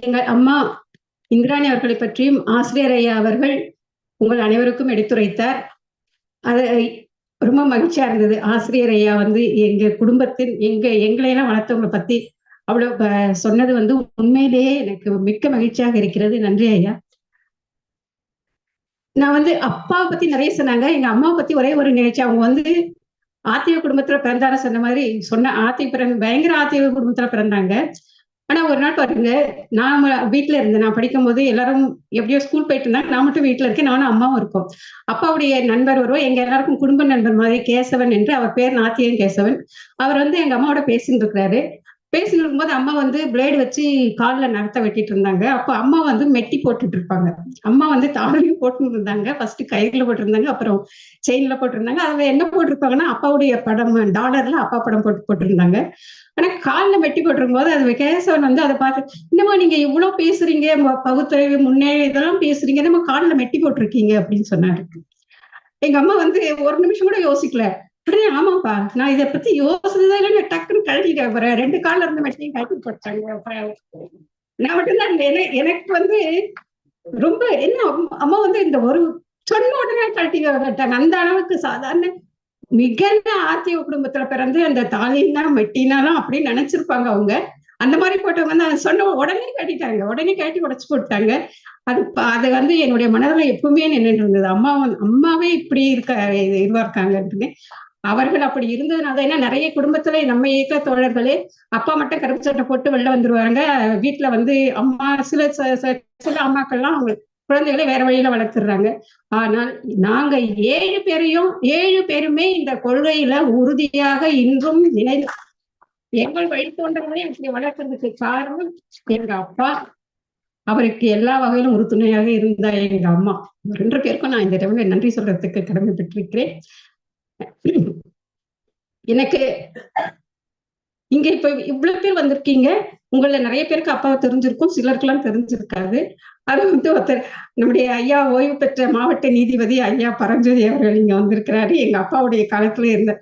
எங்க அம்மா இந்திராணி அவர்களை பற்றியும் ஆசிரியர் ஐயா அவர்கள் உங்கள் அனைவருக்கும் எடுத்துரைத்தார். அது ரொம்ப மகிழ்ச்சியா இருந்தது. ஆசிரியர் ஐயா வந்து எங்க குடும்பத்தின் எங்க எங்களையெல்லாம் வளர்த்தவங்களை பத்தி அவ்வளவு சொன்னது வந்து உண்மையிலேயே எனக்கு மிக்க மகிழ்ச்சியாக இருக்கிறது. நன்றி ஐயா. நான் வந்து அப்பாவை பத்தி நிறைய சொன்னாங்க. எங்க அம்மாவை பத்தி ஒரே ஒரு நிகழ்ச்சி. அவங்க வந்து ஆத்திய குடும்பத்துல பிறந்தார சொன்ன மாதிரி சொன்ன ஆத்திய பிறந்த பயங்கர ஆத்திய குடும்பத்துல பிறந்தாங்க. ஆனா ஒரு நாள் பாருங்க நான் வீட்டுல இருந்தேன். நான் படிக்கும் போது எல்லாரும் எப்படியோ ஸ்கூல் போயிட்டு இருந்தாங்க. நான் மட்டும் வீட்டுல இருக்கேன். நானும் அம்மாவும் இருக்கோம். அப்பாவுடைய நண்பர் வருவோம் எங்க எல்லாருக்கும் குடும்ப நண்பர் மாதிரி கேசவன் என்று அவர் பேர் நாத்தியன் கேசவன். அவர் வந்து எங்க அம்மாவோட பேசிட்டு இருக்கிறாரு. பேசிட்டு இருக்கும்போது அம்மா வந்து பிளேடு வச்சு காலில் நடத்த வெட்டிட்டு இருந்தாங்க. அப்போ அம்மா வந்து மெட்டி போட்டுட்டு இருப்பாங்க. அம்மா வந்து தாடையும் போட்டுட்டு இருந்தாங்க. ஃபர்ஸ்ட் கயிறுல போட்டிருந்தாங்க. அப்புறம் செயின்ல போட்டிருந்தாங்க. அதுல என்ன போட்டிருப்பாங்கன்னா அப்பாவுடைய படம் டாலர்ல அப்பா படம் போட்டு போட்டிருந்தாங்க. ஆனா கால்ல மெட்டி போட்டிருக்கும் போது அது கேசவன் வந்து அதை பார்த்து என்னம்மா நீங்க இவ்வளவு பேசுறீங்க? பகுத்தறிவு முன்னே இதெல்லாம் பேசுறீங்க. நம்ம கால்ல மெட்டி போட்டிருக்கீங்க? அப்படின்னு சொன்னாரு. எங்க அம்மா வந்து ஒரு நிமிஷம் கூட யோசிக்கல. உடனே ஆமாப்பா. நான் இதை பத்தி யோசிச்சதே நான் டக்குன்னு கழட்டிட்டேன். பாரு. ரெண்டு கால இருந்த மெட்டியும் கழட்டி போட்டாங்க. நான் மட்டும்தான் எனக்கு வந்து ரொம்ப என்ன அம்மா- வந்து இந்த ஒரு சொன்ன உடனே கழட்டி விட்டாங்க அந்த அளவுக்கு சாதாரண மிகுந்த ஆர்த்திய குடும்பத்துல பிறந்து அந்த தாலின்னா மெட்டினாலாம் அப்படின்னு நினைச்சிருப்பாங்க அவங்க. அந்த மாதிரி போட்டவங்க வந்து சொன்ன உடனே கட்டிட்டாங்க உடனே கட்டி உடச்சு போட்டாங்க. அது அது வந்து என்னுடைய மனதில் எப்பவுமே நின்றுட்டு இருந்தது. அம்மா வந்து- அம்மாவே இப்படி இருக்க இது- இதுவா இருக்காங்கன்னு அவர்கள் அப்படி இருந்ததுனால ஏன்னா நிறைய குடும்பத்துல நம்ம இயக்க தோழர்களே அப்பா மட்டும் கருப்பு சட்டை போட்டு வெளில வந்துருவாங்க வீட்டுல வந்து அம்மா சில ச- சில அம்மாக்கள்லாம் அவங்க குழந்தைகளை வேற வழியில வளர்த்துடுறாங்க ஆனால் நாங்க ஏழு பேரையும் ஏழு பேருமே இந்த கொள்கையில உறுதியாக இன்றும் நினைவு எங்கள் வழித்தோன்றவர்களே இப்படி வளர்க்கறதுக்கு காரணம் எங்க அப்பா. அவருக்கு எல்லா வகையிலும் உறுதுணையாக இருந்த எங்க அம்மா. ரெண்டு பேருக்கும் நான் இந்த டைம்ல நன்றி சொல்றதுக்கு கடமைப்பட்டிருக்கிறேன். எனக்கு இங்க இப்ப இவ்வளவு பேர் வந்திருக்கீங்க. உங்கள நிறைய பேருக்கு அப்பாவை தெரிஞ்சிருக்கும் சிலருக்கெல்லாம் தெரிஞ்சிருக்காது. அது வந்து ஒருத்தர் நம்முடைய ஐயா ஓய்வு பெற்ற மாவட்ட நீதிபதி ஐயா பரஞ்சோதி அவர்கள் இங்க வந்திருக்கிறாரு. எங்க அப்பாவுடைய காலத்துல இருந்த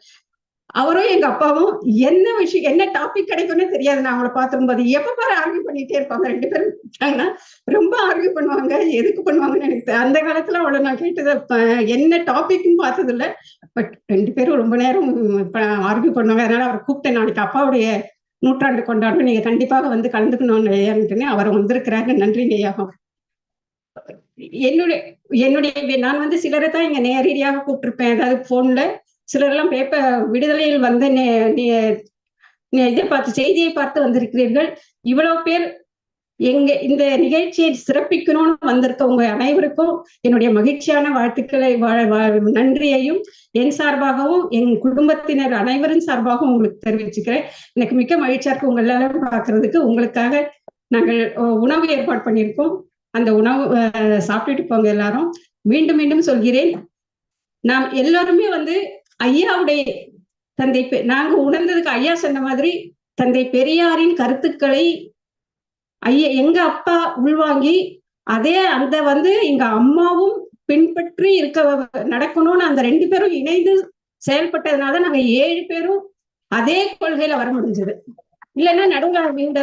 அவரும் எங்க அப்பாவும் என்ன விஷயம் என்ன டாபிக் கிடைக்கும்னு தெரியாது. நான் அவங்கள பார்த்துரும்போது எப்ப பாரு ஆர்கியூ பண்ணிட்டே இருப்பாங்க. ரெண்டு பேரும் ரொம்ப ஆர்கியூ பண்ணுவாங்க. எதுக்கு பண்ணுவாங்கன்னு எனக்கு அந்த காலத்துல அவ்வளவு நான் கேட்டது என்ன டாபிக்னு பார்த்தது இல்ல பட் ரெண்டு பேரும் ரொம்ப நேரம் ஆர்கியூ பண்ணுவாங்க. அதனால அவரை கூப்பிட்டேன். நாளைக்கு அப்பாவுடைய நூற்றாண்டு கொண்டாடும். நீங்க கண்டிப்பாக வந்து கலந்துக்கணும்னு ஐயான்ட்டுன்னு அவர் வந்திருக்கிறாரு. நன்றிங்க ஐயா. என்னுடைய என்னுடைய நான் வந்து சிலரை தான் இங்க நேரடியாக கூப்பிட்டுருப்பேன். அதாவது போன்ல சிலரெல்லாம் பேப்பர் விடுதலையில் வந்த நே- இதை பார்த்து செய்தியை பார்த்து வந்திருக்கிறீர்கள். இவ்வளவு பேர் எங்க இந்த நிகழ்ச்சியை சிறப்பிக்கணும்னு வந்திருக்க உங்க அனைவருக்கும் என்னுடைய மகிழ்ச்சியான வாழ்த்துக்களை நன்றியையும் என் சார்பாகவும் என் குடும்பத்தினர் அனைவரின் சார்பாகவும் உங்களுக்கு தெரிவிச்சுக்கிறேன். எனக்கு மிக்க மகிழ்ச்சியா இருக்கு உங்க எல்லாரும் பாக்குறதுக்கு உங்களுக்காக நாங்கள் உணவு ஏற்பாடு பண்ணியிருக்கோம். அந்த உணவு அஹ், சாப்பிட்டுட்டு போங்க எல்லாரும். மீண்டும் மீண்டும் சொல்கிறேன். நாம் எல்லாருமே வந்து ஐயாவுடைய தந்தை பெ- நாங்க உணர்ந்ததுக்கு ஐயா சொன்ன மாதிரி தந்தை பெரியாரின் கருத்துக்களை ஐயா எங்க அப்பா உள்வாங்கி அதே அந்த வந்து எங்க அம்மாவும் பின்பற்றி இருக்க நடக்கணும்னு அந்த ரெண்டு பேரும் இணைந்து செயல்பட்டதுனால நாங்க ஏழு பேரும் அதே கொள்கையில வர முடிஞ்சது. இல்லைன்னா நடுவில் இந்த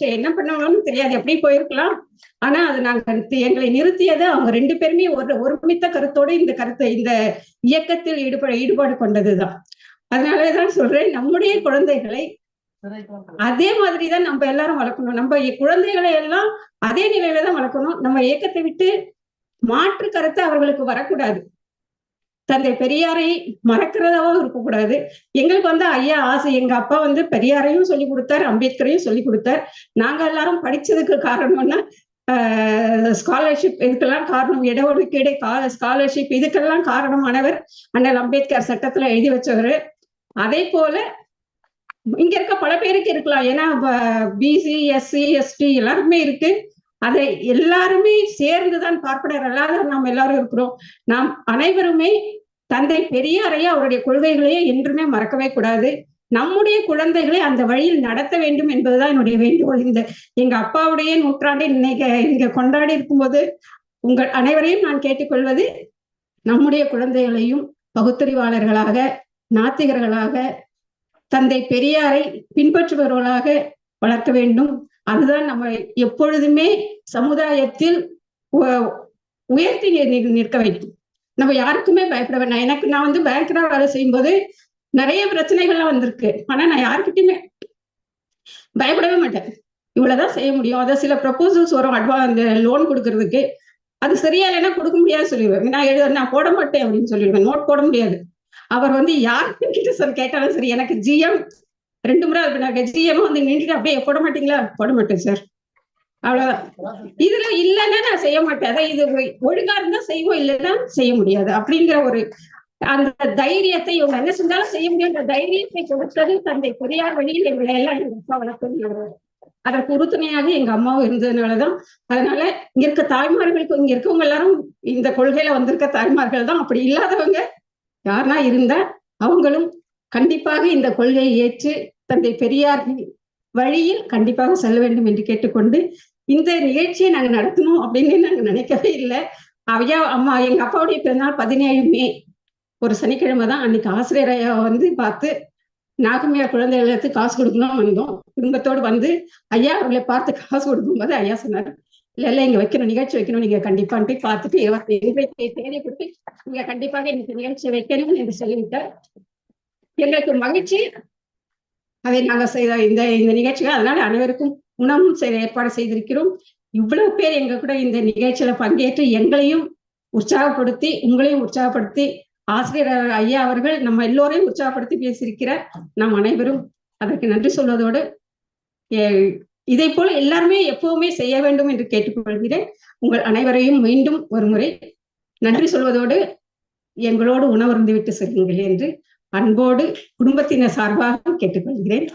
என்ன பண்ணுவாங்கன்னு தெரியாது. எப்படி போயிருக்கலாம். ஆனா அது நாங்க எங்களை நிறுத்தியது அவங்க ரெண்டு பேருமே ஒரு ஒருமித்த கருத்தோட இந்த கருத்தை இந்த இயக்கத்தில் ஈடுபட ஈடுபாடு கொண்டதுதான். அதனாலதான் சொல்றேன் நம்முடைய குழந்தைகளை அதே மாதிரிதான் நம்ம எல்லாரும் வளர்க்கணும். நம்ம குழந்தைகளை எல்லாம் அதே நிலையில தான் வளர்க்கணும். நம்ம இயக்கத்தை விட்டு மாற்று கருத்து அவர்களுக்கு வரக்கூடாது. தந்தை பெரியாரை மறக்கிறதாவும் இருக்கக்கூடாது. எங்களுக்கு வந்து ஐயா ஆசை எங்க அப்பா வந்து பெரியாரையும் சொல்லி கொடுத்தார் அம்பேத்கரையும் சொல்லி கொடுத்தார். நாங்க எல்லாரும் படிச்சதுக்கு காரணம்னா ஸ்காலர்ஷிப் இதுக்கெல்லாம் காரணம் இடஒதுக்கீடு ஸ்காலர்ஷிப் இதுக்கெல்லாம் காரணமானவர் அண்ணல் அம்பேத்கர் சட்டத்துல எழுதி வச்சவர். அதே போல இங்க இருக்க பல பேருக்கு இருக்கலாம். ஏன்னா பிசி எஸ்சி எஸ்டி எல்லாருமே இருக்கு. அதை எல்லாருமே சேர்ந்துதான் பார்ப்பனர். அல்லாத நாம் எல்லாரும் இருக்கிறோம். நாம் அனைவருமே தந்தை பெரியாரையே அவருடைய கொள்கைகளையே என்றுமே மறக்கவே கூடாது. நம்முடைய குழந்தைகளை அந்த வழியில் நடத்த வேண்டும் என்பதுதான் என்னுடைய வேண்டுகோள். இந்த எங்க அப்பாவுடைய நூற்றாண்டை இன்னைக்கு இங்க கொண்டாடி இருக்கும்போது உங்கள் அனைவரையும் நான் கேட்டுக்கொள்வது நம்முடைய குழந்தைகளையும் பகுத்தறிவாளர்களாக நாத்திகர்களாக தந்தை பெரியாரை பின்பற்றுபவர்களாக வளர்க்க வேண்டும். அதுதான் நம்ம எப்பொழுதுமே சமுதாயத்தில் உ- உயர்த்தி நிற்க வைக்கும். நம்ம யாருக்குமே பயப்பட வேண்டாம் எனக்கு நான் வந்து பேங்கரா வேலை செய்யும்போது நிறைய பிரச்சனைகள்லாம் வந்திருக்கு. ஆனா நான் யாருக்கிட்டையுமே பயப்படவே மாட்டேன். இவ்வளவுதான் செய்ய முடியும். அதான் சில ப்ரப்போசல்ஸ் வரும். அட்வா அந்த லோன் கொடுக்கறதுக்கு. அது சரியா இல்லைன்னா கொடுக்க முடியாது சொல்லிடுவேன். நான் எழுத நான் போட மாட்டேன் அப்படின்னு சொல்லிடுவேன். நோட் போட முடியாது. அவர் வந்து யார்கிட்ட சார் கேட்டாலும் சரி எனக்கு ஜிஎம் ரெண்டு முறை அது பண்ணாங்க ஜிஎம் வந்து நின்றுட்டு அப்படியே போட மாட்டீங்களா? போட மாட்டேன் சார் அவ்வளவுதான். இதுல இல்லைன்னா நான் செய்ய மாட்டேன். அதான் இது ஒழுங்கா இருந்தா செய்வோம் இல்லைன்னா செய்ய முடியாது. அப்படிங்கிற ஒரு அந்த தைரியத்தை இவங்க என்ன செஞ்சாலும் செய்ய முடியுன்ற தைரியத்தை கொடுத்தது தந்தை பெரியார் வழியில் எங்களை எல்லாம் எங்க அப்பா வளர்த்து அதற்கு உறுதுணையாக எங்க அம்மாவும் இருந்ததுனாலதான். அதனால இங்க இருக்க தாய்மார்களுக்கு இங்க இருக்கவங்க எல்லாரும் இந்த கொள்கையில வந்திருக்க தாய்மார்கள் தான். அப்படி இல்லாதவங்க யாருன்னா இருந்தா அவங்களும் கண்டிப்பாக இந்த கொள்கையை ஏற்று தந்தை பெரியார் வழியில் கண்டிப்பாக செல்ல வேண்டும் என்று கேட்டுக்கொண்டு இந்த நிகழ்ச்சியை நாங்க நடத்தணும் அப்படின்னு நாங்க நினைக்கவே இல்லை. ஐயா அம்மா எங்க அப்பாவுடைய பிறந்தநாள் பதினேழு மே ஒரு சனிக்கிழமை தான். அன்னைக்கு ஆசிரியர் ஐயா வந்து பார்த்து நாகமையா குழந்தைகளுக்கு காசு கொடுக்கணும் வந்தோம். குடும்பத்தோடு வந்து ஐயா அவர்களை பார்த்து காசு கொடுக்கும்போது ஐயா சொன்னார் இல்ல இல்ல இங்க வைக்கணும் நிகழ்ச்சி வைக்கணும் நீங்க கண்டிப்பான்ட்டு பார்த்துட்டு எங்களுக்கு தேதி கொடுத்து நீங்க கண்டிப்பாக இன்னைக்கு நிகழ்ச்சி வைக்கணும்னு என்று சொல்லிவிட்டார். எங்களுக்கு மகிழ்ச்சி. அதை நாங்கள் செய்த இந்த இந்த நிகழ்ச்சிகள் அதனால அனைவருக்கும் உணவும் செய்ய ஏற்பாடு செய்திருக்கிறோம். இவ்வளவு பேர் எங்க கூட இந்த நிகழ்ச்சியில பங்கேற்று எங்களையும் உற்சாகப்படுத்தி உங்களையும் உற்சாகப்படுத்தி ஆசிரியர் ஐயா அவர்கள் நம்ம எல்லோரையும் உற்சாகப்படுத்தி பேசியிருக்கிறார் நாம் அனைவரும் அதற்கு நன்றி சொல்வதோடு இதை போல எல்லாருமே எப்பவுமே செய்ய வேண்டும் என்று கேட்டுக்கொள்கிறேன். உங்கள் அனைவரையும் மீண்டும் ஒரு முறை நன்றி சொல்வதோடு எங்களோடு உணவருந்து விட்டு செல்லுங்கள் என்று அன்போடு குடும்பத்தினர் சார்பாக கேட்டுக்கொள்கிறேன்.